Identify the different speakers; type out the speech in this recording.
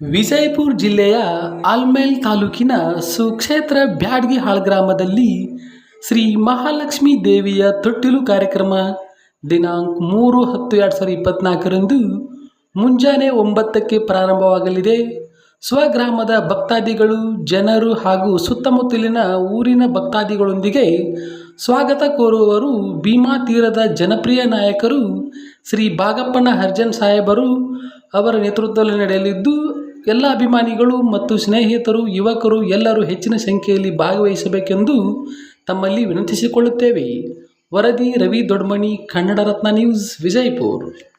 Speaker 1: ವಿಜಯಪುರ ಜಿಲ್ಲೆಯ ಆಲ್ಮೇಲ್ ತಾಲೂಕಿನ ಸುಕ್ಷೇತ್ರ ಬ್ಯಾಡ್ಗಿಹಾಳ್ ಗ್ರಾಮದಲ್ಲಿ ಶ್ರೀ ಮಹಾಲಕ್ಷ್ಮಿ ದೇವಿಯ ತೊಟ್ಟಿಲು ಕಾರ್ಯಕ್ರಮ ದಿನಾಂಕ ಮೂರು ಹತ್ತು ಎರಡು ಸಾವಿರದ ಇಪ್ಪತ್ತ್ನಾಲ್ಕರಂದು ಮುಂಜಾನೆ ಒಂಬತ್ತಕ್ಕೆ ಪ್ರಾರಂಭವಾಗಲಿದೆ. ಸ್ವಗ್ರಾಮದ ಭಕ್ತಾದಿಗಳು, ಜನರು ಹಾಗೂ ಸುತ್ತಮುತ್ತಲಿನ ಊರಿನ ಭಕ್ತಾದಿಗಳೊಂದಿಗೆ ಸ್ವಾಗತ ಕೋರುವವರು ಭೀಮಾ ತೀರದ ಜನಪ್ರಿಯ ನಾಯಕರು ಶ್ರೀ ಬಾಗಪ್ಪನ ಹರ್ಜನ್ ಸಾಹೇಬರು ಅವರ ನೇತೃತ್ವದಲ್ಲಿ ನಡೆಯಲಿದ್ದು ಎಲ್ಲ ಅಭಿಮಾನಿಗಳು ಮತ್ತು ಸ್ನೇಹಿತರು, ಯುವಕರು ಎಲ್ಲರೂ ಹೆಚ್ಚಿನ ಸಂಖ್ಯೆಯಲ್ಲಿ ಭಾಗವಹಿಸಬೇಕೆಂದು ತಮ್ಮಲ್ಲಿ ವಿನಂತಿಸಿಕೊಳ್ಳುತ್ತೇವೆ. ವರದಿ ರವಿ ದೊಡ್ಮಣಿ, ಕನ್ನಡ ರತ್ನ ನ್ಯೂಸ್, ವಿಜಯಪುರ್.